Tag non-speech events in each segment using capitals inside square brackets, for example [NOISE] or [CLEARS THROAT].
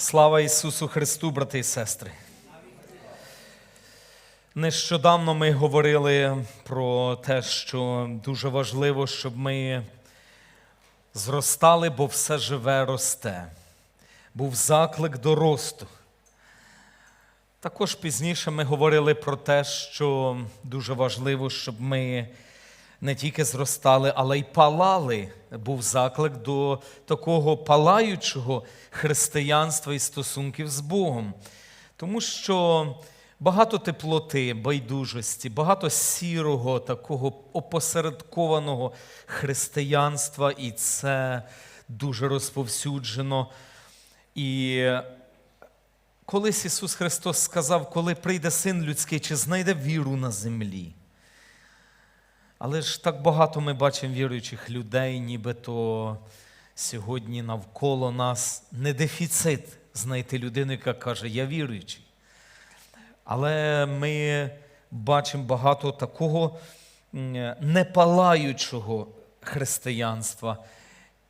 Слава Ісусу Христу, брати і сестри. Нещодавно ми говорили про те, що дуже важливо, щоб ми зростали, бо все живе росте. Був заклик до росту. Також пізніше ми говорили про те, що дуже важливо, щоб ми не тільки зростали, але й палали. Був заклик до такого палаючого християнства і стосунків з Богом. Тому що багато теплоти, байдужості, багато сірого, такого опосередкованого християнства, і це дуже розповсюджено. І колись Ісус Христос сказав, коли прийде син людський, чи знайде віру на землі. Але ж так багато ми бачимо віруючих людей, нібито сьогодні навколо нас не дефіцит знайти людину, яка каже, я віруючий. Але ми бачимо багато такого непалаючого християнства.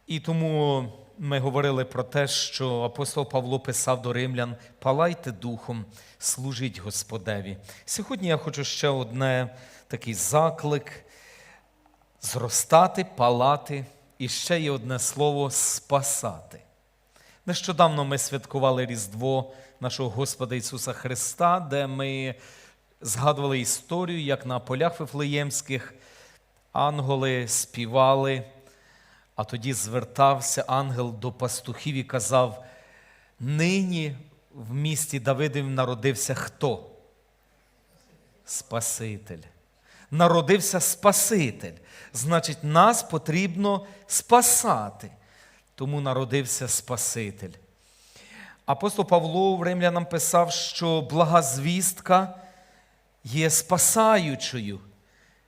І тому ми говорили про те, що апостол Павло писав до римлян: палайте духом, служіть Господеві. Сьогодні я хочу ще одне такий заклик зростати, палати, і ще є одне слово спасати. Нещодавно ми святкували Різдво нашого Господа Ісуса Христа, де ми згадували історію, як на полях Вифлеємських ангели співали, а тоді звертався ангел до пастухів і казав: нині в місті Давидів народився хто? Спаситель. Народився Спаситель. Значить, нас потрібно спасати. Тому народився Спаситель. Апостол Павло в римлянам писав, що блага звістка є спасаючою.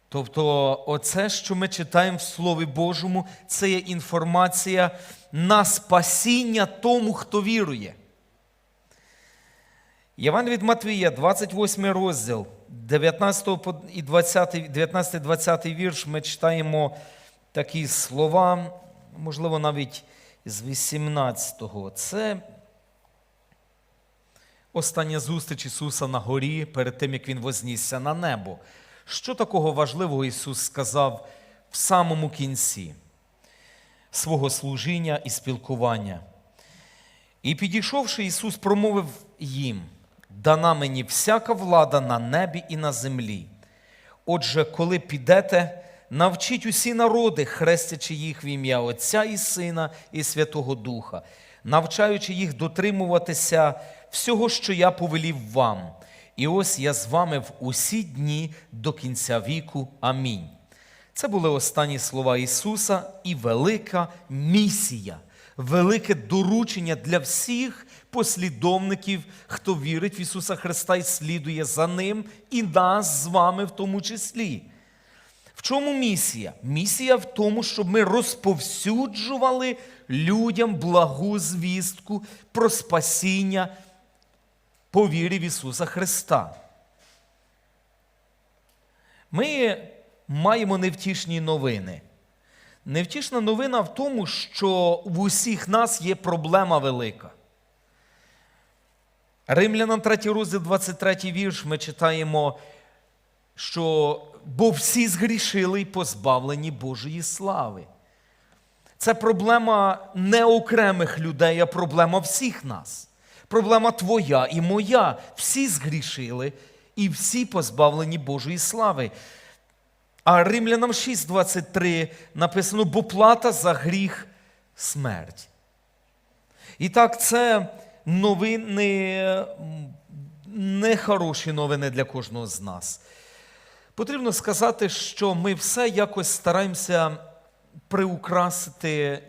Тобто, оце, що ми читаємо в Слові Божому, це є інформація на спасіння тому, хто вірує. Євангелій від Матвія, 28 розділ, 19 і 20, 19-20 вірш, ми читаємо такі слова, можливо, навіть з 18-го. Це остання зустріч Ісуса на горі перед тим, як Він вознісся на небо. Що такого важливого Ісус сказав в самому кінці свого служіння і спілкування? І підійшовши, Ісус промовив їм: дана мені всяка влада на небі і на землі. Отже, коли підете, навчіть усі народи, хрестячи їх в ім'я Отця і Сина і Святого Духа, навчаючи їх дотримуватися всього, що я повелів вам. І ось я з вами в усі дні до кінця віку. Амінь. Це були останні слова Ісуса і велика місія, велике доручення для всіх послідовників, хто вірить в Ісуса Христа і слідує за Ним, і нас з вами в тому числі. В чому місія? Місія в тому, щоб ми розповсюджували людям благу звістку про спасіння по вірі в Ісуса Христа. Ми маємо невтішні новини. Невтішна новина в тому, що в усіх нас є проблема велика. Римлянам 3 розділ 23 вірш ми читаємо, що бо всі згрішили і позбавлені Божої слави. Це проблема не окремих людей, а проблема всіх нас. Проблема твоя і моя. Всі згрішили і всі позбавлені Божої слави. А Римлянам 6:23 написано: бо плата за гріх смерть. І так, це новини, нехороші новини для кожного з нас. Потрібно сказати, що ми все якось стараємося приукрасити,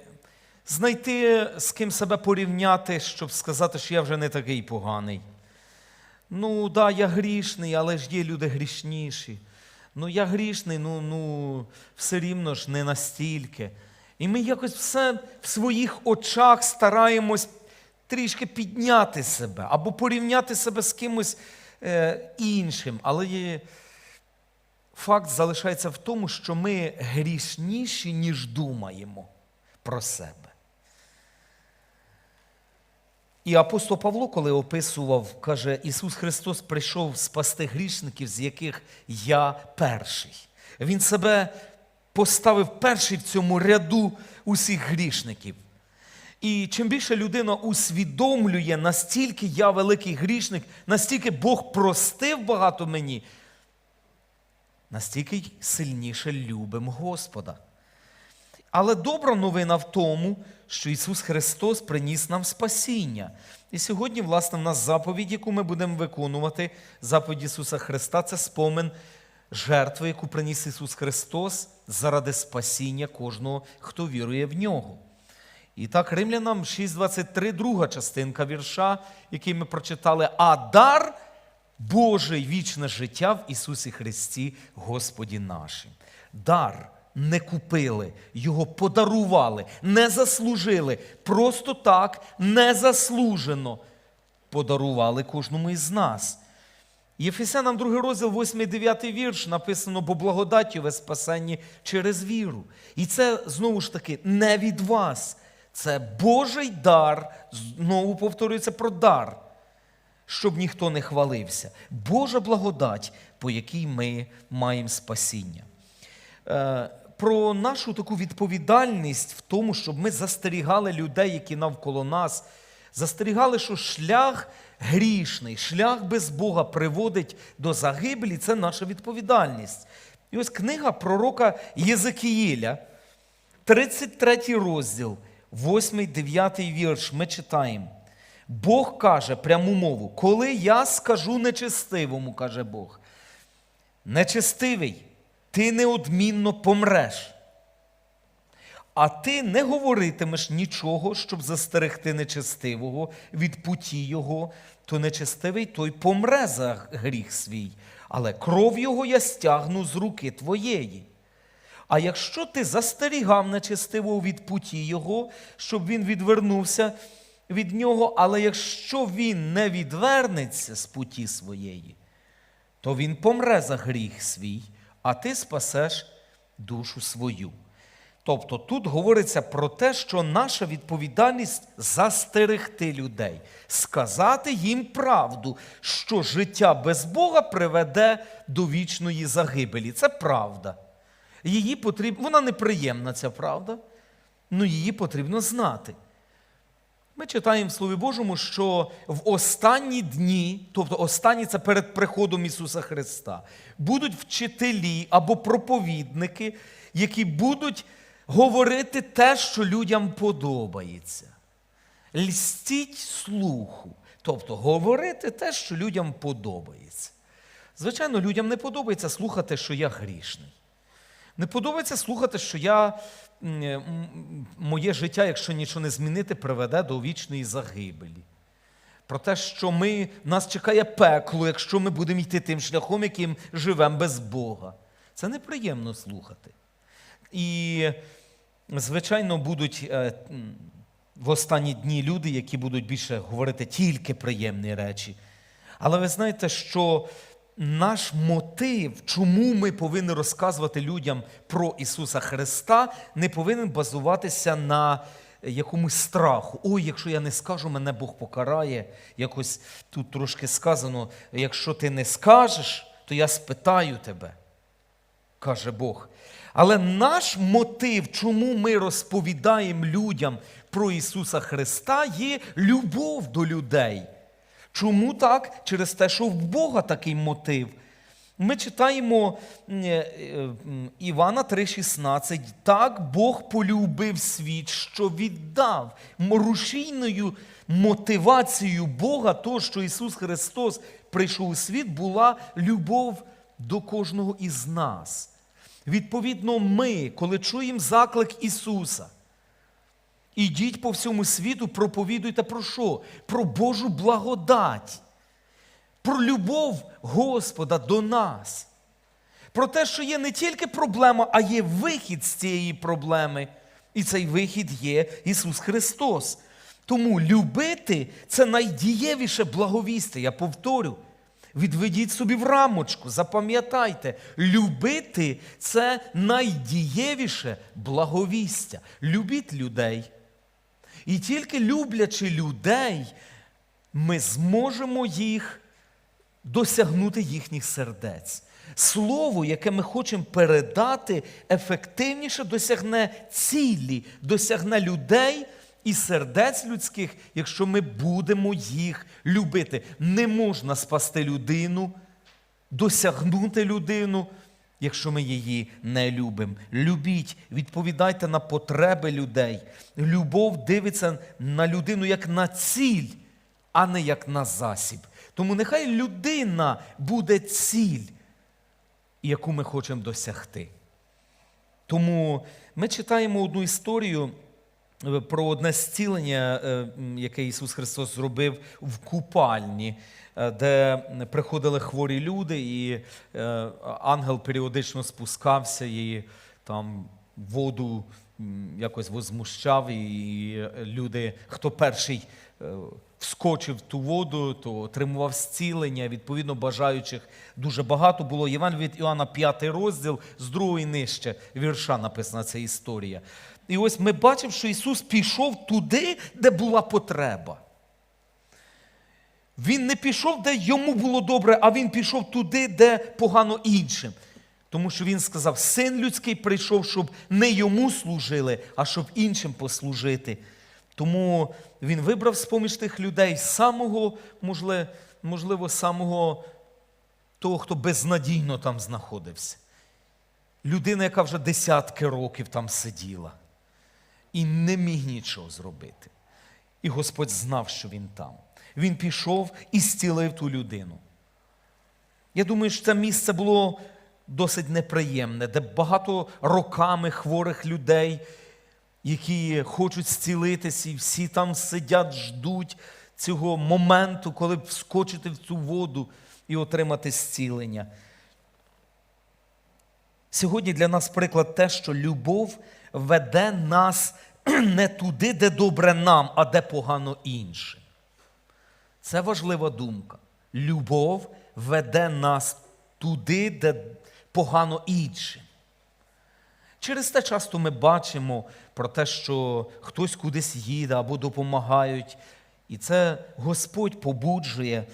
знайти з ким себе порівняти, щоб сказати, що я вже не такий поганий. Ну, да, я грішний, але ж є люди грішніші. Ну, я грішний, ну, ну все рівно ж не настільки. І ми якось все в своїх очах стараємось трішки підняти себе або порівняти себе з кимось е, іншим. Але факт залишається в тому, що ми грішніші, ніж думаємо про себе. І апостол Павло, коли описував, каже, Ісус Христос прийшов спасти грішників, з яких я перший. Він себе поставив перший в цьому ряду усіх грішників. І чим більше людина усвідомлює, настільки я великий грішник, настільки Бог простив багато мені, настільки сильніше любимо Господа. Але добра новина в тому, що Ісус Христос приніс нам спасіння. І сьогодні, власне, в нас заповідь, яку ми будемо виконувати, заповідь Ісуса Христа це спомин жертви, яку приніс Ісус Христос заради спасіння кожного, хто вірує в нього. І так, Римлянам 6.23, друга частинка вірша, який ми прочитали, а дар Божий вічне життя в Ісусі Христі, Господі нашим. Дар не купили, його подарували, не заслужили. Просто так, незаслужено подарували кожному із нас. Єфесянам 2 розділ, 8 9 вірш написано, бо благодаттю ви спасенні через віру. І це знову ж таки не від вас. Це Божий дар, знову повторюється про дар, щоб ніхто не хвалився. Божа благодать, по якій ми маємо спасіння. Е, Про нашу таку відповідальність в тому, щоб ми застерігали людей, які навколо нас, застерігали, що шлях грішний, шлях без Бога приводить до загибелі, це наша відповідальність. І ось книга пророка Єзекіїля, 33 розділ, 8-9 вірш, ми читаємо. Бог каже пряму мову, коли я скажу нечестивому, каже Бог, нечестивий, ти неодмінно помреш. А ти не говоритимеш нічого, щоб застерегти нечестивого від путі його, то нечестивий той помре за гріх свій, але кров його я стягну з руки твоєї. А якщо ти застерігав нечестивого від путі його, щоб він відвернувся від нього, але якщо він не відвернеться з путі своєї, то він помре за гріх свій, а ти спасеш душу свою. Тобто тут говориться про те, що наша відповідальність застерегти людей, сказати їм правду, що життя без Бога приведе до вічної загибелі. Це правда. Її потрібно, вона неприємна, ця правда, але її потрібно знати. Ми читаємо в Слові Божому, що в останні дні, тобто останні це перед приходом Ісуса Христа, будуть вчителі або проповідники, які будуть говорити те, що людям подобається. Льстіть слуху, тобто говорити те, що людям подобається. Звичайно, людям не подобається слухати, що я грішний. Не подобається слухати, що я, м, моє життя, якщо нічого не змінити, приведе до вічної загибелі. Про те, що ми, нас чекає пекло, якщо ми будемо йти тим шляхом, яким живемо без Бога. Це неприємно слухати. І, звичайно, будуть е, в останні дні люди, які будуть більше говорити тільки приємні речі. Але ви знаєте, що наш мотив, чому ми повинні розказувати людям про Ісуса Христа, не повинен базуватися на якомусь страху. Ой, якщо я не скажу, мене Бог покарає. Якось тут трошки сказано: якщо ти не скажеш, то я спитаю тебе, каже Бог. Але наш мотив, чому ми розповідаємо людям про Ісуса Христа, є любов до людей. Чому так? Через те, що в Бога такий мотив. Ми читаємо е, м, Івана 3,16. Так Бог полюбив світ, що віддав рушійною мотивацією Бога, то, що Ісус Христос прийшов у світ, була любов до кожного із нас. Відповідно, ми, коли чуємо заклик Ісуса, ідіть по всьому світу, проповідуйте про що? Про Божу благодать, про любов Господа до нас. Про те, що є не тільки проблема, а є вихід з цієї проблеми. І цей вихід є Ісус Христос. Тому любити це найдієвіше благовістя. Я повторю. Відведіть собі в рамочку, запам'ятайте, любити це найдієвіше благовістя. Любіть людей. І тільки люблячи людей, ми зможемо їх досягнути їхніх сердець. Слово, яке ми хочемо передати, ефективніше досягне цілі, досягне людей і сердець людських, якщо ми будемо їх любити. Не можна спасти людину, досягнути людину, якщо ми її не любимо. Любіть, відповідайте на потреби людей. Любов дивиться на людину як на ціль, а не як на засіб. Тому нехай людина буде ціль, яку ми хочемо досягти. Тому ми читаємо одну історію про одне зцілення, е, яке Ісус Христос зробив в купальні, е, де приходили хворі люди, і е, ангел періодично спускався і там воду якось возмущав, і люди, хто перший вскочив в ту воду, то отримував зцілення. Відповідно, бажаючих дуже багато було. Євангелій від Іоанна, 5 розділ, з другого і нижче вірша написана ця історія. І ось ми бачимо, що Ісус пішов туди, де була потреба. Він не пішов, де йому було добре, а він пішов туди, де погано іншим. Тому що він сказав: син людський прийшов, щоб не йому служили, а щоб іншим послужити. Тому він вибрав з-поміж тих людей самого, можливо, самого того, хто безнадійно там знаходився. Людина, яка вже десятки років там сиділа і не міг нічого зробити. І Господь знав, що він там. Він пішов і зцілив ту людину. Я думаю, що це місце було досить неприємне, де багато роками хворих людей, які хочуть зцілитися, і всі там сидять, ждуть цього моменту, коли б вскочити в цю воду і отримати зцілення. Сьогодні для нас приклад те, що любов веде нас [CLEARS THROAT] не туди, де добре нам, а де погано іншим. Це важлива думка. Любов веде нас туди, де погано іншим. Через те часто ми бачимо про те, що хтось кудись їде або допомагають. І це Господь побуджує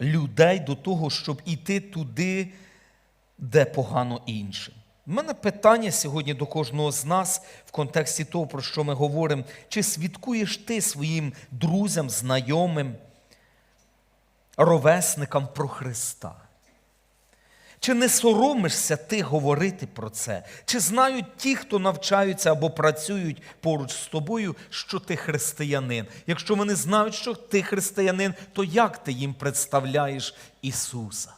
людей до того, щоб іти туди, де погано іншим. У мене питання сьогодні до кожного з нас в контексті того, про що ми говоримо, чи свідкуєш ти своїм друзям, знайомим, ровесникам про Христа? Чи не соромишся ти говорити про це? Чи знають ті, хто навчаються або працюють поруч з тобою, що ти християнин? Якщо вони знають, що ти християнин, то як ти їм представляєш Ісуса?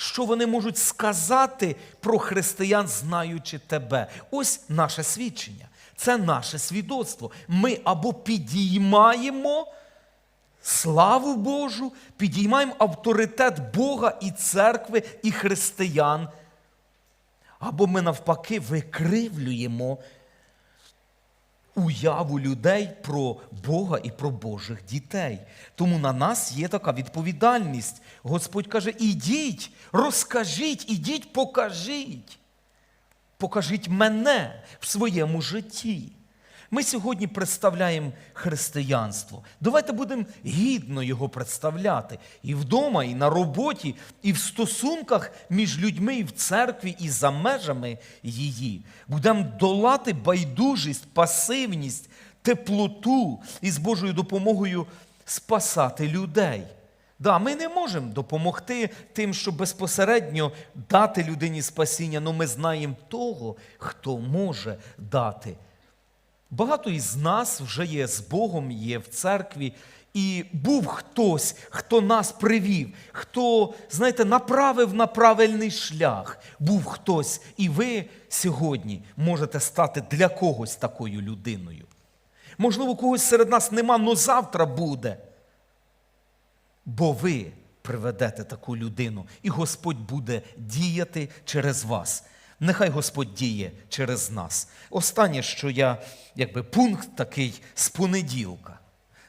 Що вони можуть сказати про християн, знаючи тебе? Ось наше свідчення. Це наше свідоцтво. Ми або підіймаємо славу Божу, підіймаємо авторитет Бога і церкви, і християн, або ми навпаки викривлюємо уяву людей про Бога і про Божих дітей. Тому на нас є така відповідальність. Господь каже: ідіть, розкажіть, ідіть, покажіть. Покажіть мене в своєму житті. Ми сьогодні представляємо християнство. Давайте будемо гідно його представляти і вдома, і на роботі, і в стосунках між людьми, і в церкві, і за межами її. Будемо долати байдужість, пасивність, теплоту і з Божою допомогою спасати людей. Да, ми не можемо допомогти тим, щоб безпосередньо дати людині спасіння, але ми знаємо того, хто може дати. Багато із нас вже є з Богом, є в церкві, і був хтось, хто нас привів, хто, знаєте, направив на правильний шлях. Був хтось, і ви сьогодні можете стати для когось такою людиною. Можливо, когось серед нас нема, але завтра буде. Бо ви приведете таку людину, і Господь буде діяти через вас. Нехай Господь діє через нас. Останнє, що я, якби пункт такий з понеділка.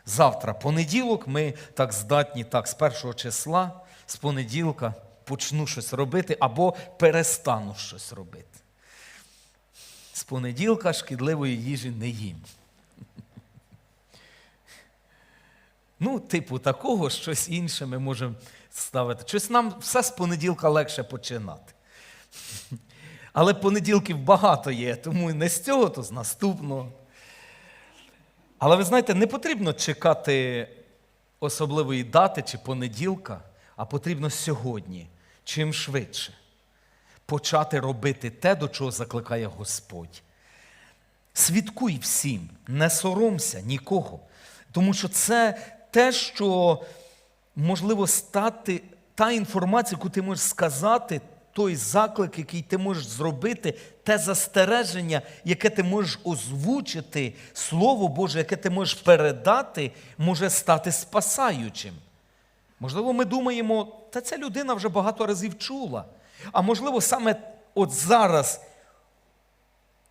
Завтра понеділок, ми так здатні, так, з першого числа, з понеділка почну щось робити або перестану щось робити. З понеділка шкідливої їжі не їм. Ну, типу, такого, щось інше ми можемо ставити. Щось нам все з понеділка легше починати. Але понеділків багато є, тому не з цього, то з наступного. Але ви знаєте, не потрібно чекати особливої дати чи понеділка, а потрібно сьогодні, чим швидше, почати робити те, до чого закликає Господь. Свідкуй всім, не соромся нікого. Тому що це те, що можливо стати та інформація, яку ти можеш сказати, той заклик, який ти можеш зробити, те застереження, яке ти можеш озвучити, Слово Боже, яке ти можеш передати, може стати спасаючим. Можливо, ми думаємо, та ця людина вже багато разів чула. А можливо, саме от зараз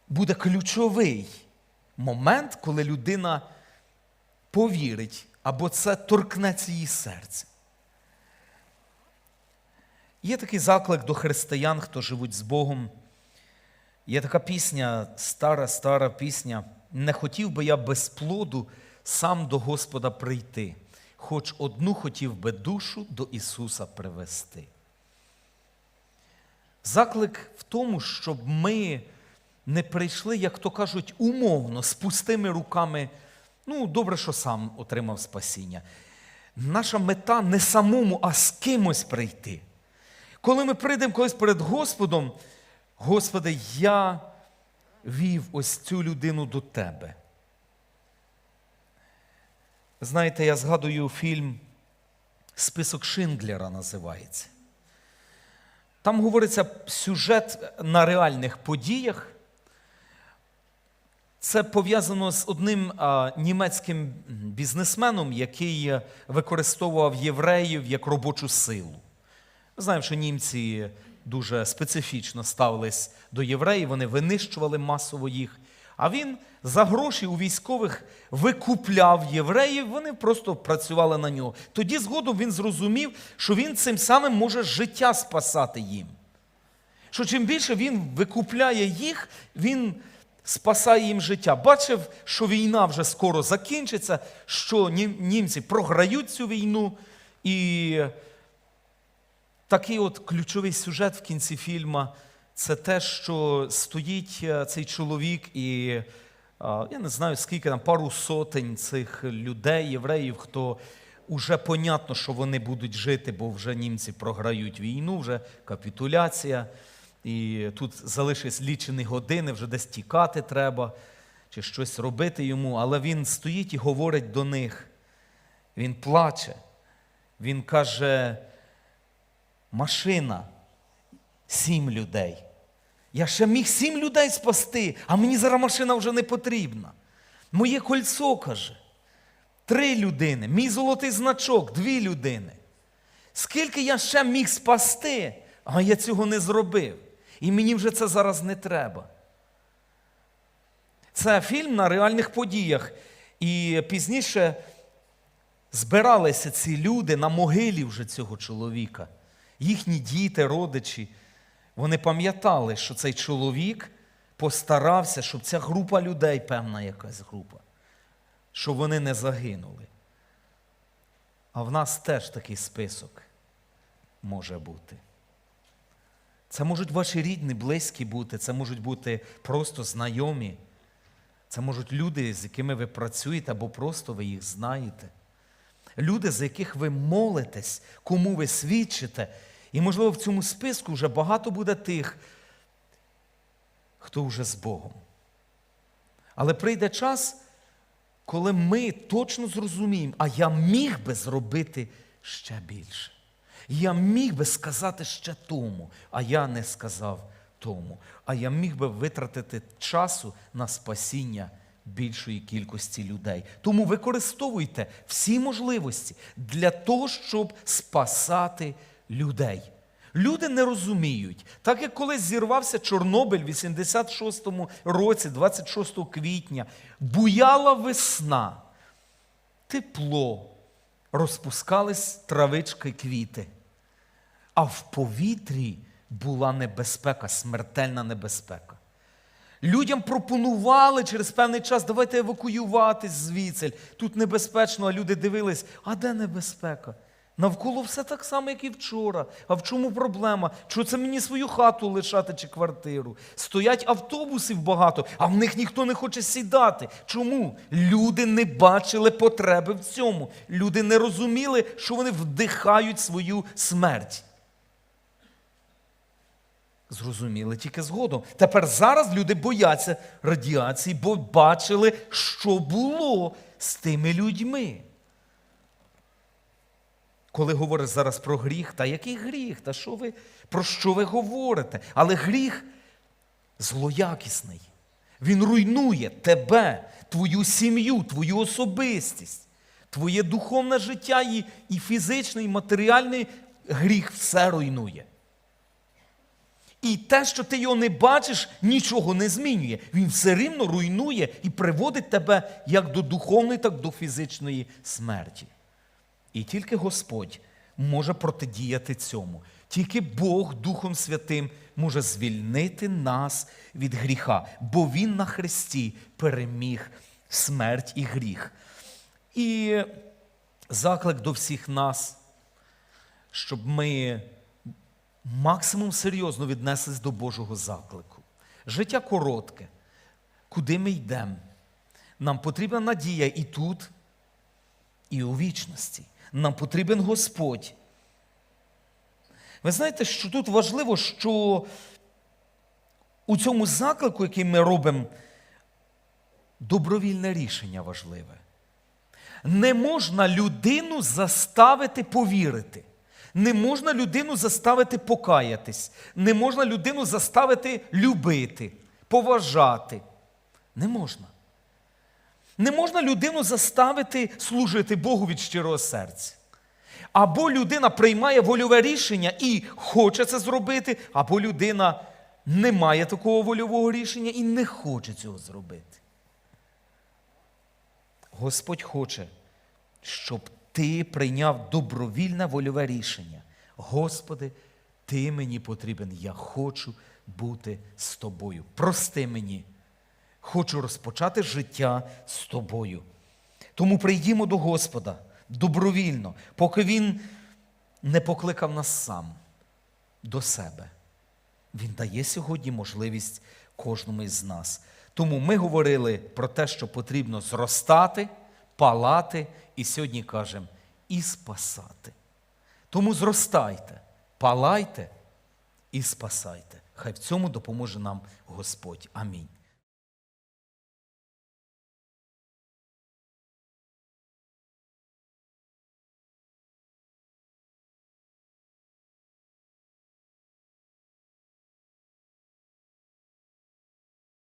буде ключовий момент, коли людина повірить, або це торкнеться її серце. Є такий заклик до християн, хто живуть з Богом. Є така пісня, стара, стара пісня. Не хотів би я без плоду сам до Господа прийти, хоч одну хотів би душу до Ісуса привести. Заклик в тому, щоб ми не прийшли, як то кажуть, умовно, з пустими руками. Ну, добре, що сам отримав спасіння. Наша мета не самому, а з кимось прийти. Коли ми прийдемо колись перед Господом, Господи, я вів ось цю людину до Тебе. Знаєте, я згадую фільм Список Шиндлера називається. Там говориться сюжет на реальних подіях. Це пов'язано з одним а, німецьким бізнесменом, який е, використовував євреїв як робочу силу. Знаємо, що німці дуже специфічно ставились до євреїв, вони винищували масово їх. А він за гроші у військових викупляв євреїв, вони просто працювали на нього. Тоді згодом він зрозумів, що він цим самим може життя спасати їм. Що чим більше він викупляє їх, він спасає їм життя. Бачив, що війна вже скоро закінчиться, що німці програють цю війну. І такий от ключовий сюжет в кінці фільму це те, що стоїть е, цей чоловік і е, я не знаю, скільки там, пару сотень цих людей, євреїв, хто уже понятно, що вони будуть жити, бо вже німці програють війну, вже капітуляція. І тут залишились лічені години, вже десь тікати треба, чи щось робити йому. Але він стоїть і говорить до них. Він плаче. Він каже: машина, сім людей. Я ще міг сім людей спасти, а мені зараз машина вже не потрібна. Моє кольцо каже. Три людини, мій золотий значок, дві людини. Скільки я ще міг спасти, а я цього не зробив. І мені вже це зараз не треба. Це фільм на реальних подіях. І пізніше збиралися ці люди на могилі вже цього чоловіка. Їхні діти, родичі. Вони пам'ятали, що цей чоловік постарався, щоб ця група людей, певна якась група, щоб вони не загинули. А в нас теж такий список може бути. Це можуть ваші рідні, близькі бути, це можуть бути просто знайомі. Це можуть люди, з якими ви працюєте, або просто ви їх знаєте. Люди, за яких ви молитесь, кому ви свідчите. І, можливо, в цьому списку вже багато буде тих, хто вже з Богом. Але прийде час, коли ми точно зрозуміємо, а я міг би зробити ще більше. Я міг би сказати ще тому, а я не сказав тому. А я міг би витратити часу на спасіння більшої кількості людей. Тому використовуйте всі можливості для того, щоб спасати людей. Люди не розуміють, так як колись зірвався Чорнобиль в 86-му році, 26 квітня, буяла весна, тепло, розпускались травички квіти. А в повітрі була небезпека, смертельна небезпека. Людям пропонували через певний час, давайте евакуюватись звідси. Тут небезпечно, а люди дивились, а де небезпека? Навколо все так само, як і вчора. А в чому проблема? Що це мені свою хату лишати чи квартиру? Стоять автобусів багато, а в них ніхто не хоче сідати. Чому? Люди не бачили потреби в цьому. Люди не розуміли, що вони вдихають свою смерть. Зрозуміли тільки згодом. Тепер зараз люди бояться радіації, бо бачили, що було з тими людьми. Коли говориш зараз про гріх, та який гріх? Та що ви, про що ви говорите? Але гріх злоякісний. Він руйнує тебе, твою сім'ю, твою особистість, твоє духовне життя і, і фізичний, і матеріальний гріх все руйнує. І те, що ти його не бачиш, нічого не змінює. Він все рівно руйнує і приводить тебе як до духовної, так і до фізичної смерті. І тільки Господь може протидіяти цьому. Тільки Бог Духом Святим може звільнити нас від гріха, бо Він на Христі переміг смерть і гріх. І заклик до всіх нас, щоб ми максимум серйозно віднеслись до Божого заклику. Життя коротке. Куди ми йдемо? Нам потрібна надія і тут, і у вічності. Нам потрібен Господь. Ви знаєте, що тут важливо, що у цьому заклику, який ми робимо, добровільне рішення важливе. Не можна людину заставити повірити. Не можна людину заставити покаятись. Не можна людину заставити любити, поважати. Не можна. Не можна людину заставити служити Богу від щирого серця. Або людина приймає вольове рішення і хоче це зробити, або людина не має такого вольового рішення і не хоче цього зробити. Господь хоче, щоб ти прийняв добровільне вольове рішення. Господи, ти мені потрібен, я хочу бути з тобою. Прости мені. Хочу розпочати життя з тобою. Тому прийдімо до Господа добровільно, поки Він не покликав нас сам до себе. Він дає сьогодні можливість кожному із нас. Тому ми говорили про те, що потрібно зростати, палати, і сьогодні кажемо і спасати. Тому зростайте, палайте і спасайте. Хай в цьому допоможе нам Господь. Амінь.